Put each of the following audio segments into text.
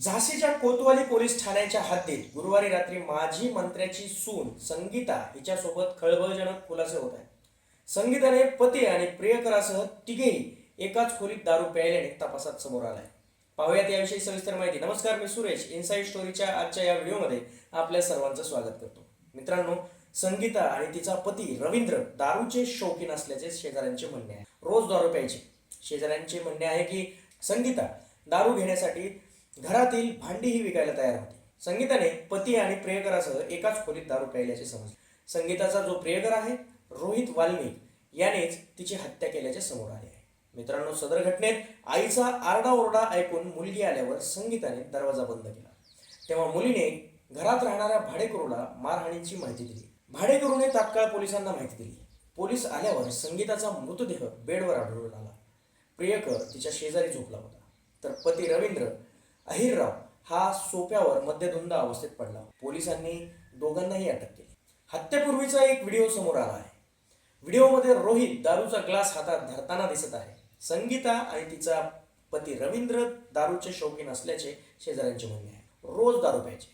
झाशीच्या कोतवाली पोलीस ठाण्याच्या हद्दीत गुरुवारी रात्री माजी मंत्र्याची सून संगीता हिच्यासोबत खळबळजनक खुलासे होत आहे संगीताने पती आणि प्रियकरासह तिघेही एकाच खोलीत दारू प्यायल्याने तपासात समोर आलाय. पाहूयात याविषयी सविस्तर माहिती. नमस्कार मी सुरेश. इनसाईड स्टोरीच्या आजच्या या व्हिडिओमध्ये आपल्या सर्वांचं स्वागत करतो. मित्रांनो संगीता आणि तिचा पती रवींद्र दारूचे शौकीन असल्याचे शेजाऱ्यांचे म्हणणे आहे. रोज दारू प्यायचे. शेजाऱ्यांचे म्हणणे आहे की संगीता दारू घेण्यासाठी घरातील भांडीही विकायला तयार होती. संगीताने पती आणि प्रियकरासह एकाच खोलीत दारू प्यायल्याचे समजले. संगीताचा जो प्रियकर आहे रोहित वाल्मिक यानेच तिची हत्या केल्याचे समोर आले आहे. मित्रांनो सदर घटनेत आईचा आरडाओरडा ऐकून मुलगी आल्यावर संगीताने दरवाजा बंद केला. तेव्हा मुलीने घरात राहणाऱ्या भाडेकरूला मारहाणीची माहिती दिली. भाडेकरूने तात्काळ पोलिसांना माहिती दिली. पोलीस आल्यावर संगीताचा मृतदेह बेडवर आढळून आला. प्रियकर तिच्या शेजारी झोपला होता. तर पती रवींद्र अहिरराव हा सोप्यावर मध्यधुंद अवस्थेत पडला. पोलिसांनी दोघांनाही अटक केली. हत्येपूर्वीचा एक व्हिडिओ समोर आला आहे. व्हिडिओमध्ये रोहित दारूचा ग्लास हातात धरताना दिसत आहे. संगीता आणि तिचा पती रवींद्र दारूचे शौकीन असल्याचे शेजाऱ्यांचे म्हणणे आहे. रोज दारू प्यायचे.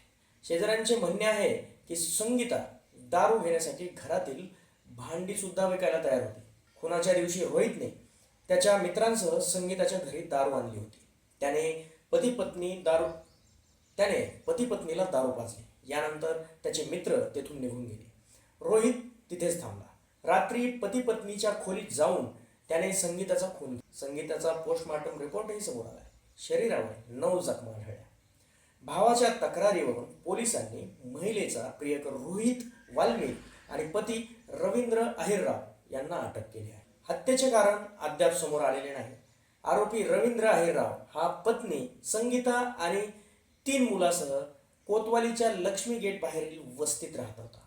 शेजाऱ्यांचे म्हणणे आहे की संगीता दारू घेण्यासाठी घरातील भांडी सुद्धा विकायला तयार होती. खुनाच्या दिवशी रोहितने त्याच्या मित्रांसह संगीताच्या घरी दारू आणली होती. त्याने पती पत्नी दारू त्याने पती पत्नीला दारू पाजली. यानंतर त्याचे मित्र तेथून निघून गेले. रोहित तिथेच थांबला. रात्री पती पत्नीच्या खोलीत जाऊन त्याने संगीताचा खून संगीताचा पोस्टमार्टम रिपोर्टही समोर आला. शरीरावर नऊ जखमा आढळल्या. भावाच्या तक्रारीवरून पोलिसांनी महिलेचा प्रियकर रोहित वाल्मिक आणि पती रवींद्र अहिरराव यांना अटक केली आहे. हत्येचे कारण अद्याप समोर आलेले नाही. आरोपी रवींद्र अहिरराव हा पत्नी संगीता आणि तीन मुलासह कोतवालीच्या लक्ष्मी गेट बाहेरील वस्तीत राहत होता.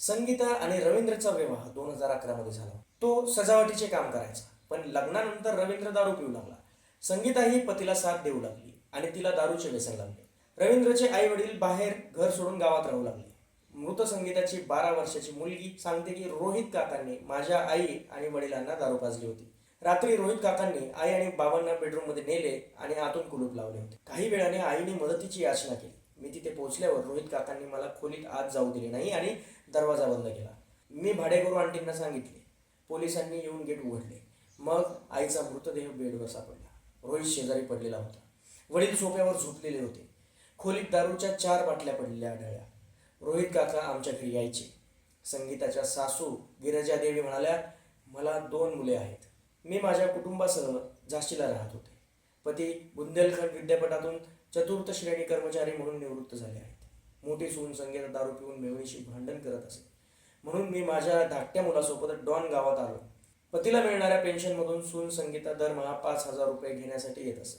संगीता आणि रवींद्रचा विवाह दोन हजार अकरा मध्ये झाला. तो सजावटीचे काम करायचा पण लग्नानंतर रवींद्र दारू पिऊ लागला. संगीता ही पतीला साथ देऊ लागली आणि तिला दारूचे व्यसन लागले. रवींद्रचे आई वडील बाहेर घर सोडून गावात राहू लागले. मृत संगीताची बारा वर्षाची मुलगी सांगते की रोहित काकांनी माझ्या आई आणि वडिलांना दारू पाजली होती. रात्री रोहित काकांनी आई आणि बाबांना बेडरूममध्ये नेले आणि आतून कुलूप लावले होते. काही वेळाने आईने मदतीची याचना केली. मी तिथे पोहोचल्यावर रोहित काकांनी मला खोलीत आत जाऊ दिले नाही आणि दरवाजा बंद केला. मी भाडेकरू आंटींना सांगितले. पोलिसांनी येऊन गेट उघडले. मग आईचा मृतदेह बेडवर सापडला. रोहित शेजारी पडलेला होता. वडील सोफ्यावर झोपलेले होते. खोलीत दारूच्या चार बाटल्या पडलेल्या आढळल्या. रोहित काका आमच्या घरी यायचे. संगीताच्या सासू गिरजा देवी म्हणाल्या मला दोन मुले आहेत. मी माझ्या कुटुंबासह झाशीला राहत होते. पती बुंदेलखंड विद्यापीठातून चतुर्थ श्रेणी कर्मचारी म्हणून निवृत्त झाले आहेत. मोठी सून संगीता दारू पिऊन मेवणीशी भांडण करत असे. म्हणून मी माझ्या धाकट्या मुलासोबत डॉन गावात आलो. पतीला मिळणाऱ्या पेन्शनमधून सून संगीता दरमहा पाच हजार रुपये घेण्यासाठी येत असे.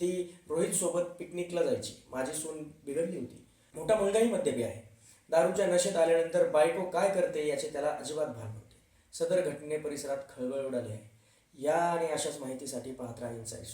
ती रोहित सोबत पिकनिकला जायची. माझी सून बिघडली होती. मोठा मुलगाही मद्यपी आहे. दारूच्या नशेत आल्यानंतर बायको काय करते याचे त्याला अजिबात भान नव्हते. सदर घटने परिसरात खळबळ उडाली आहे. या आणि अशाच माहितीसाठी पाहत राहा इन्साईड